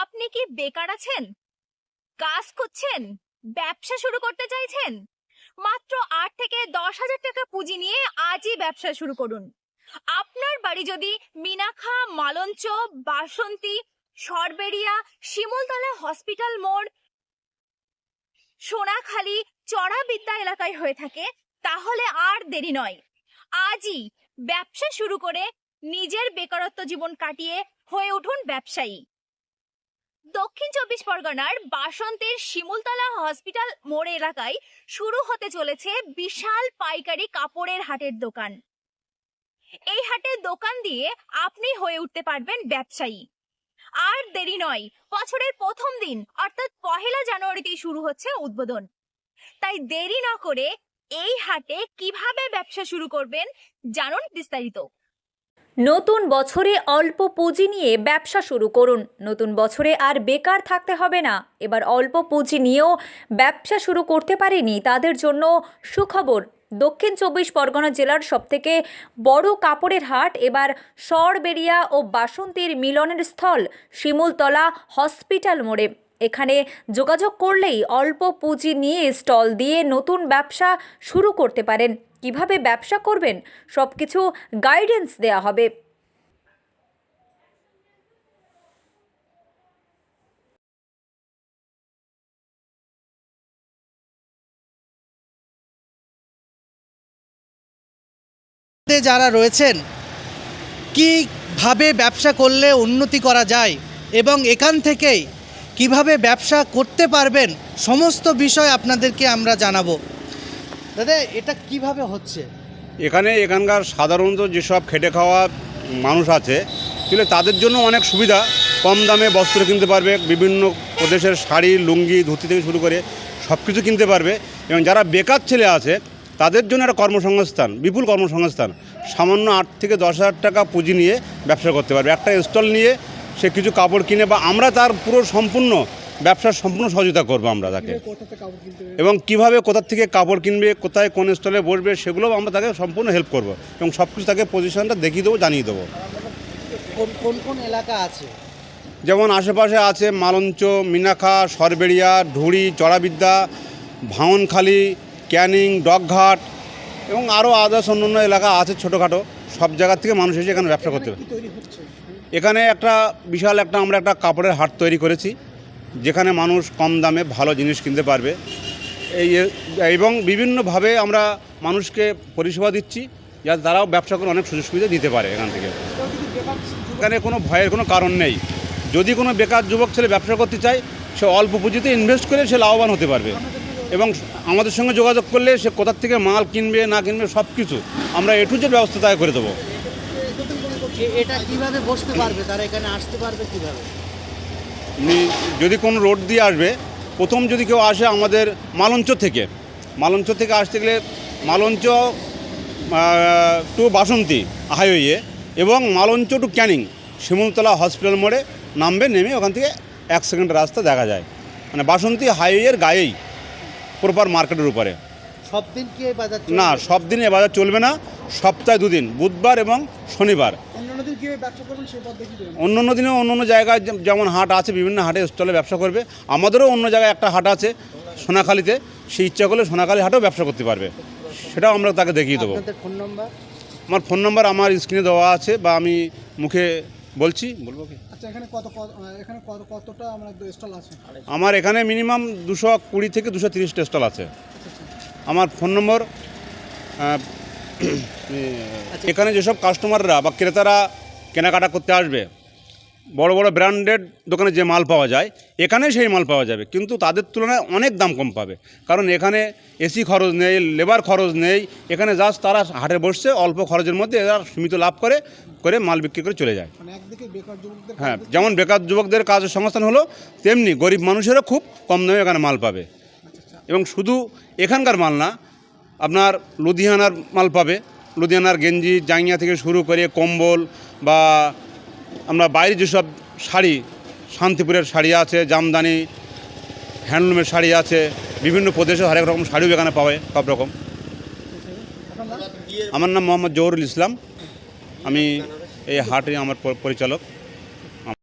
আপনি কি বেকার আছেন? কাজ করছেন? ব্যবসা শুরু করতে চাইছেন? মাত্র আট থেকে দশ হাজার টাকা পুঁজি নিয়ে আজই ব্যবসা শুরু করুন। আপনার বাড়ি যদি মিনাখা মালঞ্চ, বাসন্তী, সরবেরিয়া, শিমুলতলা হসপিটাল মোড়, সোনাখালী, চড়াবিদ্যা এলাকায় হয়ে থাকে, তাহলে আর দেরি নয়। আজই ব্যবসা শুরু করে নিজের বেকারত্ব জীবন কাটিয়ে হয়ে উঠুন ব্যবসায়ী। দক্ষিণ চব্বিশ পরগনার বাসন্তের শিমুলতলা হসপিটাল মোড় এলাকায় শুরু হতে চলেছে বিশাল পাইকারি কাপড়ের হাটের দোকান। এই হাটের দোকান দিয়ে আপনি হয়ে উঠতে পারবেন ব্যবসায়ী। আর দেরি নয়, বছরের প্রথম দিন, অর্থাৎ পহেলা জানুয়ারিতেই শুরু হচ্ছে উদ্বোধন। তাই দেরি না করে এই হাটে কীভাবে ব্যবসা শুরু করবেন, জানুন বিস্তারিত। নতুন বছরে অল্প পুঁজি নিয়ে ব্যবসা শুরু করুন। নতুন বছরে আর বেকার থাকতে হবে না। এবার অল্প পুঁজি নিয়েও ব্যবসা শুরু করতে পারেনি তাদের জন্য সুখবর। দক্ষিণ চব্বিশ পরগনা জেলার সবথেকে বড় কাপড়ের হাট এবার সরবেরিয়া ও বাসন্তীর মিলনের স্থল, শিমুলতলা হসপিটাল মোড়ে। এখানে যোগাযোগ করলেই অল্প পুঁজি নিয়ে স্টল দিয়ে নতুন ব্যবসা শুরু করতে পারেন। কীভাবে ব্যবসা করবেন সব কিছু গাইডেন্স দেওয়া হবে যারা রয়েছেন, কীভাবে ব্যবসা করলে উন্নতি করা যায় এবং এখান থেকেই কীভাবে ব্যবসা করতে পারবেন, সমস্ত বিষয় আপনাদেরকে আমরা জানাব। দাদা, এটা কীভাবে হচ্ছে? এখানে এখানকার সাধারণত যেসব খেটে খাওয়া মানুষ আছে আসলে তাদের জন্য অনেক সুবিধা। কম দামে বস্ত্র কিনতে পারবে, বিভিন্ন প্রদেশের শাড়ি, লুঙ্গি, ধুতি থেকে শুরু করে সব কিছু কিনতে পারবে। এবং যারা বেকার ছেলে আছে, তাদের জন্য একটা কর্মসংস্থান, বিপুল কর্মসংস্থান। সামান্য আট থেকে দশ হাজার টাকা পুঁজি নিয়ে ব্যবসা করতে পারবে। একটা স্টল নিয়ে সে কিছু কাপড় কিনে বা আমরা তার পুরো সম্পূর্ণ ব্যবসার সম্পূর্ণ সহযোগিতা করব আমরা তাকে। এবং কীভাবে কোথা থেকে কাপড় কিনবে কোথায় কোন স্টলে বসবে সেগুলোও আমরা তাকে সম্পূর্ণ হেল্প করব। এবং সব কিছু তাকে পজিশনটা দেখিয়ে দেবো জানিয়ে দেবো। কোন কোন কোন এলাকা আছে? যেমন আশেপাশে আছে মালঞ্চ মিনাখা সরবেড়িয়া ঢুড়ি চড়াবিদ্যা ভাঙনখালি ক্যানিং ডগঘাট এবং আরও আদার্স অন্যান্য এলাকা আছে ছোটোখাটো। সব জায়গা থেকে মানুষ এসে এখানে ব্যবসা করতে পারে। এখানে একটা বিশাল একটা আমরা একটা কাপড়ের হাট তৈরি করেছি। যেখানে মানুষ কম দামে ভালো জিনিস কিনতে পারবে। এই এবং বিভিন্নভাবে আমরা মানুষকে পরিষেবা দিচ্ছি যাতে তারাও ব্যবসা করে অনেক সুযোগ সুবিধা দিতে পারে এখান থেকে। এখানে কোনো ভয়ের কোনো কারণ নেই। যদি কোনো বেকার যুবক ছেলে ব্যবসা করতে চায়, সে অল্প পুঁজিতে ইনভেস্ট করে সে লাভবান হতে পারবে। এবং আমাদের সঙ্গে যোগাযোগ করলে সে কোথার থেকে মাল কিনবে, না কিনবে সব কিছু আমরা এটু যে ব্যবস্থা তাই করে দেবো। এটা কীভাবে বসতে পারবে? তারা এখানে আসতে পারবে কীভাবে? যদি কোনো রোড দিয়ে আসবে প্রথম যদি কেউ আসে আমাদের মালঞ্চ থেকে মালঞ্চ থেকে আসতে গেলে মালঞ্চ টু বাসন্তী হাইওয়ে এবং মালঞ্চ টু ক্যানিং শিমুলতলা হসপিটাল মোড়ে নামবে নেমে ওখান থেকে এক সেকেন্ড রাস্তা দেখা যায়। মানে বাসন্তী হাইওয়ের গায়েই প্রপার মার্কেটের উপরে। সব দিন কি বাজার না সব দিন এ বাজার চলবে না। সপ্তাহে দুদিন বুধবার এবং শনিবার। অন্য অন্য দিনে অন্য অন্য জায়গায় যেমন হাট আছে বিভিন্ন হাটে স্টলে ব্যবসা করবে। আমাদেরও অন্য জায়গায় একটা হাট আছে সোনাখালীতে। সে ইচ্ছা করলে সোনাখালী হাটেও ব্যবসা করতে পারবে। সেটাও আমরা তাকে দেখিয়ে দেবো। Phone number? আমার ফোন নম্বর আমার স্ক্রিনে দেওয়া আছে বা আমি মুখে বলছি। বলব কি? আচ্ছা এখানে কত কত- এখানে কতটা আমরা স্টল আছে? আমার এখানে মিনিমাম দুশো কুড়ি থেকে দুশো তিরিশটা স্টল আছে। আমার ফোন নম্বর এখানে যেসব কাস্টমাররা বা ক্রেতারা কেনাকাটা করতে আসবে বড় বড় ব্র্যান্ডেড দোকানে যে মাল পাওয়া যায় এখানে সেই মাল পাওয়া যাবে। কিন্তু তাদের তুলনায় অনেক দাম কম পাবে। কারণ এখানে এসি খরচ নেই লেবার খরচ নেই এখানে জাস্ট তারা হাটে বসছে অল্প খরচের মধ্যে এরা সীমিত লাভ করে করে মাল বিক্রি করে চলে যায়। মানে একদিকে বেকার যুবকদের হ্যাঁ যেমন বেকার যুবকদের কাজের সংস্থান হলো তেমনি গরিব মানুষেরও খুব কম দামে এখানে মাল পাবে। এবং শুধু এখানকার মাল না আপনার লুধিয়ানার মাল পাবে। লুধিয়ানার গেঞ্জি, জাঙ্গিয়া থেকে শুরু করে কম্বল বা আমরা বাইরে যেসব শাড়ি, শান্তিপুরের শাড়ি আছে, জামদানি, হ্যান্ডলুমের শাড়ি আছে, বিভিন্ন প্রদেশে হরেক রকম শাড়িও এখানে পাবে সব রকম। আমার নাম মোহাম্মদ জহুরুল ইসলাম। আমি এই হাটে আমার পরিচালক।